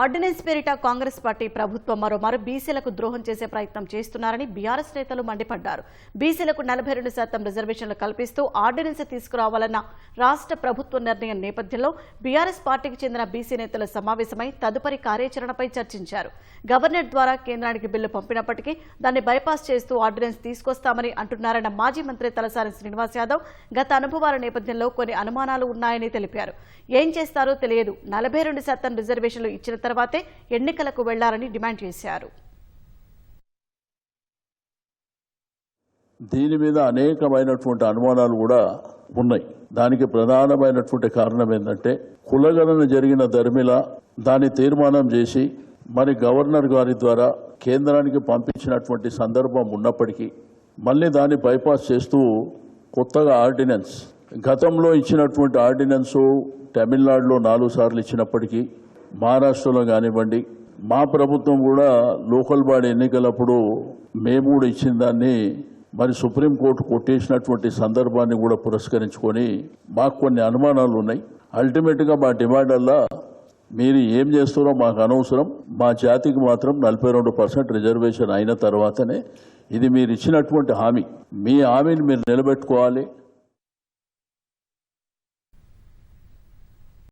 Ordinance పేరిట Congress party ప్రభుత్వం మరోమారు బీసీలకు ద్రోహం చేసే ప్రయత్నం చేస్తున్నారని బీఆర్ఎస్ నేతలు మండిపడ్డారు. బీసీలకు నలభై రెండు శాతం రిజర్వేషన్లు కల్పిస్తూ ఆర్డినెన్స్ తీసుకురావాలన్న రాష్ట్ర ప్రభుత్వ నిర్ణయం నేపథ్యంలో బీఆర్ఎస్ పార్టీకి చెందిన బీసీ నేతల సమావేశమై తదుపరి కార్యాచరణపై చర్చించారు. గవర్నర్ ద్వారా కేంద్రానికి బిల్లు పంపినప్పటికీ దాన్ని బైపాస్ చేస్తూ ఆర్డినెన్స్ తీసుకొస్తామని అంటున్నారన్న మాజీ మంత్రి తలసాని శ్రీనివాస్ యాదవ్ గత అనుభవాల నేపథ్యంలో కొన్ని అనుమానాలు ఉన్నాయని తెలిపారు. ఏం చేస్తారో తెలియదు. నలభై రెండు శాతం రిజర్వేషన్లు ఇచ్చిన తర్వాతే ఎన్నికలకు వెళ్ళాలని డిమాండ్ చేశారు. దీని మీద అనేకమైనటువంటి అనుమానాలు కూడా ఉన్నాయి. దానికి ప్రధానమైనటువంటి కారణం ఏంటంటే కులగణన జరిగిన ధర్మిల దాన్ని తీర్మానం చేసి మరి గవర్నర్ గారి ద్వారా కేంద్రానికి పంపించినటువంటి సందర్భం ఉన్నప్పటికీ మళ్ళీ దాన్ని బైపాస్ చేస్తూ కొత్తగా ఆర్డినెన్స్ గతంలో ఇచ్చినటువంటి ఆర్డినెన్సు తమిళనాడులో నాలుగు సార్లు ఇచ్చినప్పటికీ మహారాష్ట్రలో కానివ్వండి మా ప్రభుత్వం కూడా లోకల్ బాడీ ఎన్నికలప్పుడు మేము కూడా ఇచ్చిన దాన్ని మరి సుప్రీంకోర్టు కొట్టేసినటువంటి సందర్భాన్ని కూడా పురస్కరించుకొని మాకు కొన్ని అనుమానాలు ఉన్నాయి. అల్టిమేట్గా మా డిమాండ్ అల్లా మీరు ఏం చేస్తారో మాకు అనవసరం. మా జాతికి మాత్రం నలభై రెండు పర్సెంట్ రిజర్వేషన్ అయిన తర్వాతనే ఇది మీరు ఇచ్చినటువంటి హామీ. మీ హామీని మీరు నిలబెట్టుకోవాలి.